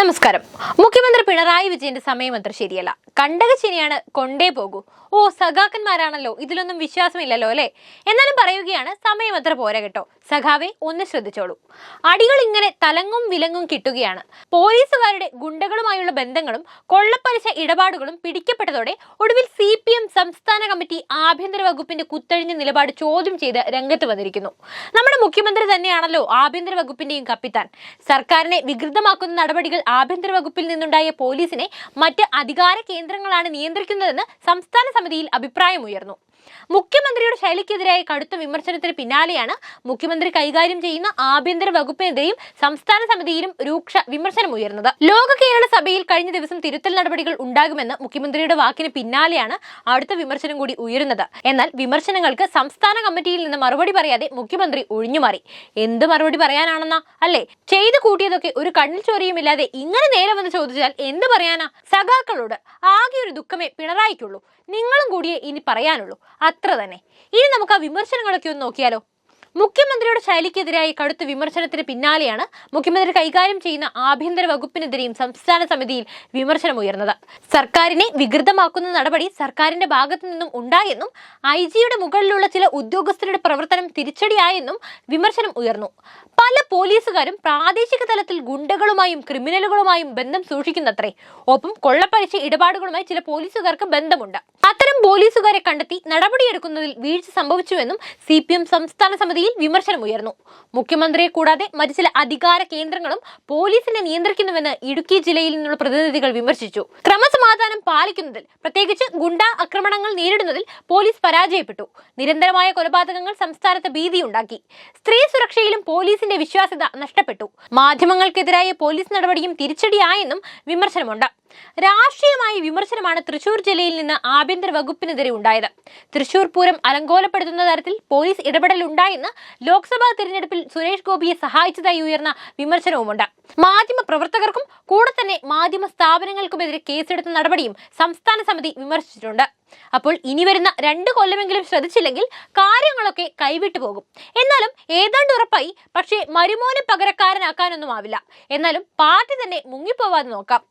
നമസ്കാരം. മുഖ്യമന്ത്രി പിണറായി വിജയന്റെ സമയം അത്ര ശരിയല്ല. കണ്ടകശനിയാണ് കൊണ്ടേ പോകൂ. ഓ സഖാക്കന്മാരാണല്ലോ. ഇതിലൊന്നും വിശ്വാസമില്ലല്ലോ അല്ലേ? എന്നാലും പറയുകയാണ് സമയം അത്ര പോരാ കേട്ടോ. സഖാവെ ഒന്ന് ശ്രദ്ധിച്ചോളൂ. അടികൾ ഇങ്ങനെ തലങ്ങും വിലങ്ങും കിട്ടുകയാണ്. പോലീസുകാരുടെ ഗുണ്ടകളുമായുള്ള ബന്ധങ്ങളും കൊള്ളപ്പലിശ ഇടപാടുകളും പിടിക്കപ്പെട്ടതോടെ ഒടുവിൽ സി പി എം സംസ്ഥാന കമ്മിറ്റി ആഭ്യന്തര വകുപ്പിന്റെ കുത്തഴിഞ്ഞ നിലപാട് ചോദ്യം ചെയ്ത് രംഗത്ത് വന്നിരിക്കുന്നു. നമ്മുടെ മുഖ്യമന്ത്രി തന്നെയാണല്ലോ ആഭ്യന്തര വകുപ്പിന്റെയും കപ്പിത്താൻ. സർക്കാരിനെ വികൃതമാക്കുന്ന നടപടികൾ ആഭ്യന്തര വകുപ്പിൽ നിന്നുണ്ടായ പോലീസിനെ മറ്റ് അധികാര കേന്ദ്രങ്ങളാണ് നിയന്ത്രിക്കുന്നതെന്ന് സംസ്ഥാന സമിതിയിൽ അഭിപ്രായമുയർന്നു മുഖ്യമന്ത്രിയുടെ ശൈലിക്കെതിരായ കടുത്ത വിമർശനത്തിന് പിന്നാലെയാണ് മുഖ്യമന്ത്രി കൈകാര്യം ചെയ്യുന്ന ആഭ്യന്തര വകുപ്പിനെതിരെയും സംസ്ഥാന സമിതിയിലും രൂക്ഷ വിമർശനമുയർന്നത് ലോക കേരള സഭയിൽ കഴിഞ്ഞ ദിവസം തിരുത്തൽ നടപടികൾ ഉണ്ടാകുമെന്ന് മുഖ്യമന്ത്രിയുടെ വാക്കിന് പിന്നാലെയാണ് അടുത്ത വിമർശനം കൂടി ഉയരുന്നത്. എന്നാൽ വിമർശനങ്ങൾക്ക് സംസ്ഥാന കമ്മിറ്റിയിൽ നിന്ന് മറുപടി പറയാതെ മുഖ്യമന്ത്രി ഒഴിഞ്ഞുമാറി. എന്ത് മറുപടി പറയാനാണെന്നാ? അല്ലേ? ചെയ്തു കൂട്ടിയതൊക്കെ ഒരു കണ്ണിൽ ചോരയുമില്ലാതെ ഇങ്ങനെ നേരെ വന്ന് ചോദിച്ചാൽ എന്ത് പറയാനാ? സഖാക്കളോട് ആകെ ഒരു ദുഃഖമേ പിണറായിക്കുള്ളൂ. നിങ്ങളും കൂടിയേ ഇനി പറയാനുള്ളൂ. അത്ര തന്നെ. ഇനി നമുക്ക് ആ വിമർശനങ്ങളൊക്കെ ഒന്ന് നോക്കിയാലോ? മുഖ്യമന്ത്രിയുടെ ശൈലിക്കെതിരായ കടുത്ത വിമർശനത്തിന് പിന്നാലെയാണ് മുഖ്യമന്ത്രി കൈകാര്യം ചെയ്യുന്ന ആഭ്യന്തര വകുപ്പിനെതിരെയും സംസ്ഥാന സമിതിയിൽ വിമർശനമുയർന്നത് സർക്കാരിനെ വികൃതമാക്കുന്ന നടപടി സർക്കാരിന്റെ ഭാഗത്തു നിന്നും ഉണ്ടായെന്നും ഐ ജിയുടെ മുകളിലുള്ള ചില ഉദ്യോഗസ്ഥരുടെ പ്രവർത്തനം തിരിച്ചടിയായെന്നും വിമർശനം ഉയർന്നു. പല പോലീസുകാരും പ്രാദേശിക തലത്തിൽ ഗുണ്ടകളുമായും ക്രിമിനലുകളുമായും ബന്ധം സൂക്ഷിക്കുന്നത്രേ. ഒപ്പം കൊള്ളപ്പലിശ ഇടപാടുകളുമായി ചില പോലീസുകാർക്ക് ബന്ധമുണ്ട്. അത്തരം പോലീസുകാരെ കണ്ടെത്തി നടപടിയെടുക്കുന്നതിൽ വീഴ്ച സംഭവിച്ചുവെന്നും സി സംസ്ഥാന സമിതിയിൽ വിമർശനമുയർന്നു. മുഖ്യമന്ത്രിയെ കൂടാതെ മറ്റു ചില അധികാര കേന്ദ്രങ്ങളും പോലീസിനെ നിയന്ത്രിക്കുന്നുവെന്ന് ഇടുക്കി ജില്ലയിൽ നിന്നുള്ള പ്രതിനിധികൾ വിമർശിച്ചു. ക്രമസമാധാനം പാലിക്കുന്നതിൽ പ്രത്യേകിച്ച് ഗുണ്ട ആക്രമണങ്ങൾ നേരിടുന്നതിൽ പോലീസ് പരാജയപ്പെട്ടു. നിരന്തരമായ കൊലപാതകങ്ങൾ സംസ്ഥാനത്ത് ഭീതിയുണ്ടാക്കി. സ്ത്രീ സുരക്ഷയിലും പോലീസിന്റെ വിശ്വാസ്യത നഷ്ടപ്പെട്ടു. മാധ്യമങ്ങൾക്കെതിരായ പോലീസ് നടപടിയും തിരിച്ചടിയായെന്നും വിമർശനമുണ്ട്. രാഷ്ട്രീയമായ വിമർശനമാണ് തൃശൂർ ജില്ലയിൽ നിന്ന് ആഭ്യന്തര വകുപ്പിനെതിരെ ഉണ്ടായത്. തൃശൂർ പൂരം അലങ്കോലപ്പെടുത്തുന്ന തരത്തിൽ പോലീസ് ഇടപെടൽ ഉണ്ടായെന്ന് ലോക്സഭാ തിരഞ്ഞെടുപ്പിൽ സുരേഷ് ഗോപിയെ സഹായിച്ചതായി ഉയർന്ന വിമർശനവുമുണ്ട്. മാധ്യമ പ്രവർത്തകർക്കും കൂടെ തന്നെ മാധ്യമ സ്ഥാപനങ്ങൾക്കുമെതിരെ കേസെടുത്ത നടപടിയും സംസ്ഥാന സമിതി വിമർശിച്ചിട്ടുണ്ട്. അപ്പോൾ ഇനി വരുന്ന രണ്ട് കൊല്ലമെങ്കിലും ശ്രദ്ധിച്ചില്ലെങ്കിൽ കാര്യങ്ങളൊക്കെ കൈവിട്ടു പോകും. എന്നാലും ഏതാണ്ട് ഉറപ്പായി പക്ഷേ മരുമോനെ പകരക്കാരനാക്കാനൊന്നും ആവില്ല. എന്നാലും പാർട്ടി തന്നെ മുങ്ങിപ്പോവാതെ നോക്കാം.